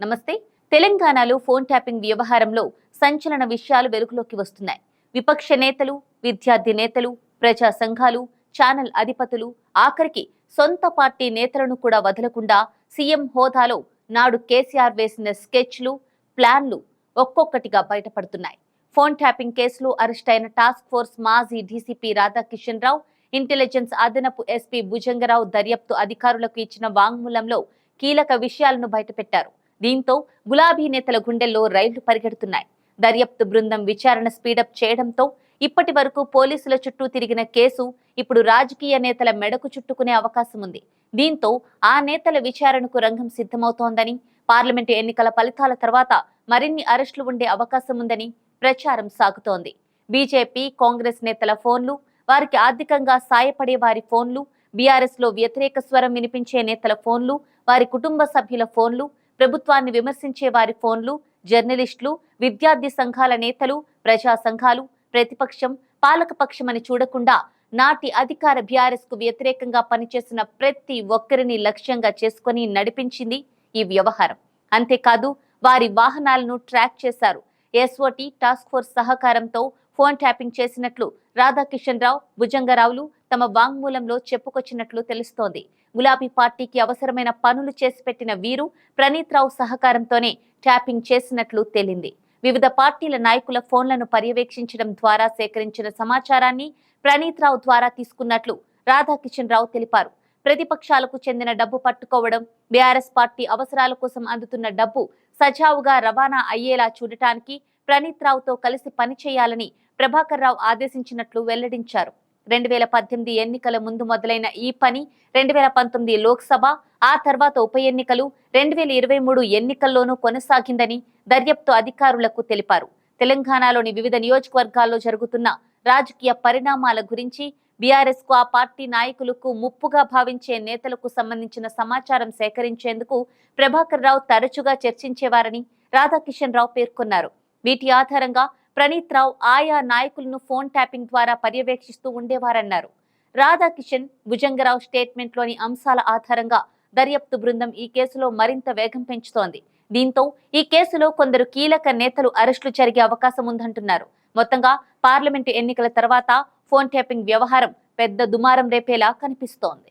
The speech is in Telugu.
నమస్తే. తెలంగాణలో ఫోన్ ట్యాపింగ్ వ్యవహారంలో సంచలన విషయాలు వెలుగులోకి వస్తున్నాయి. విపక్ష నేతలు విద్యార్థి నేతలు ప్రజా సంఘాలు ఛానల్ అధిపతులు ఆఖరికి సొంత పార్టీ నేతలను కూడా వదలకుండా సీఎం హోదాలో నాడు కేసీఆర్ వేసిన స్కెచ్లు ప్లాన్లు ఒక్కొక్కటిగా బయటపడుతున్నాయి. ఫోన్ ట్యాపింగ్ కేసులో అరెస్ట్ అయిన టాస్క్ ఫోర్స్ మాజీ డీసీపీ రాధాకిషన్ రావు ఇంటెలిజెన్స్ అదనపు ఎస్పీ భుజంగరావు దర్యాప్తు అధికారులకు ఇచ్చిన వాంగ్మూలంలో కీలక విషయాలను బయటపెట్టారు. దీంతో గులాబీ నేతల గుండెల్లో రైళ్ళు పరిగెడుతున్నాయి. దర్యాప్తు బృందం విచారణ స్పీడప్ చేయడంతో ఇప్పటి వరకు పోలీసుల చుట్టూ తిరిగిన కేసు ఇప్పుడు రాజకీయ నేతల మెడకు చుట్టుకునే అవకాశం ఉంది. దీంతో ఆ నేతల విచారణకు రంగం సిద్ధమవుతోందని పార్లమెంటు ఎన్నికల ఫలితాల తర్వాత మరిన్ని అరెస్టులు ఉండే అవకాశం ఉందని ప్రచారం సాగుతోంది. బీజేపీ కాంగ్రెస్ నేతల ఫోన్లు వారికి ఆర్థికంగా సాయపడే వారి ఫోన్లు బీఆర్ఎస్లో వ్యతిరేక స్వరం వినిపించే నేతల ఫోన్లు వారి కుటుంబ సభ్యుల ఫోన్లు ప్రభుత్వాన్ని విమర్శించే వారి ఫోన్లు జర్నలిస్టులు విద్యార్థి సంఘాల నేతలు ప్రజా సంఘాలు ప్రతిపక్షం పాలకపక్షమని చూడకుండా నాటి అధికార బీఆర్ఎస్కు వ్యతిరేకంగా పనిచేసిన ప్రతి ఒక్కరిని లక్ష్యంగా చేసుకుని నడిపించింది ఈ వ్యవహారం. అంతేకాదు వారి వాహనాలను ట్రాక్ చేశారు. ఎస్ఓటి టాస్క్ ఫోర్స్ సహకారంతో ఫోన్ ట్యాపింగ్ చేసినట్లు రాధాకిషన్ రావు భుజంగరావులు తమ వాంగ్మూలంలో చెప్పుకొచ్చినట్లు తెలుస్తోంది. గులాబీ పార్టీకి అవసరమైన పనులు చేసి పెట్టిన వీరు ప్రణీత్ రావు సహకారంతోనే ట్యాపింగ్ చేసినట్లు తేలింది. వివిధ పార్టీల నాయకుల ఫోన్లను పర్యవేక్షించడం ద్వారా సేకరించిన సమాచారాన్ని ప్రణీత్ రావు ద్వారా తీసుకున్నట్లు రాధాకిషన్ రావు తెలిపారు. ప్రతిపక్షాలకు చెందిన డబ్బు పట్టుకోవడం బీఆర్ఎస్ పార్టీ అవసరాల కోసం అందుతున్న డబ్బు సజావుగా రవాణా అయ్యేలా చూడటానికి ప్రణీత్ రావుతో కలిసి పనిచేయాలని ప్రభాకర్ రావు ఆదేశించినట్లు వెల్లడించారు. రెండు వేల పద్దెనిమిది ఎన్నికల ముందు మొదలైన ఈ పని రెండు వేల పంతొమ్మిది లోక్సభ ఆ తర్వాత ఉప ఎన్నికలు రెండు వేల ఇరవై మూడు ఎన్నికల్లోనూ కొనసాగిందని దర్యాప్తు అధికారులకు తెలిపారు. తెలంగాణలోని వివిధ నియోజకవర్గాల్లో జరుగుతున్న రాజకీయ పరిణామాల గురించి బీఆర్ఎస్కు ఆ పార్టీ నాయకులకు ముప్పుగా భావించే నేతలకు సంబంధించిన సమాచారం సేకరించేందుకు ప్రభాకర్ రావు తరచుగా చర్చించేవారని రాధాకిషన్ రావు పేర్కొన్నారు. వీటి ఆధారంగా ప్రణీత్ రావు ఆయా నాయకులను ఫోన్ ట్యాపింగ్ ద్వారా పర్యవేక్షిస్తూ ఉండేవారన్నారు. రాధాకిషన్ భుజంగరావు స్టేట్మెంట్లోని అంశాల ఆధారంగా దర్యాప్తు బృందం ఈ కేసులో మరింత వేగం పెంచుతోంది. దీంతో ఈ కేసులో కొందరు కీలక నేతలు అరెస్టులు జరిగే అవకాశం ఉందంటున్నారు. మొత్తంగా పార్లమెంటు ఎన్నికల తర్వాత ఫోన్ ట్యాపింగ్ వ్యవహారం పెద్ద దుమారం రేపేలా కనిపిస్తోంది.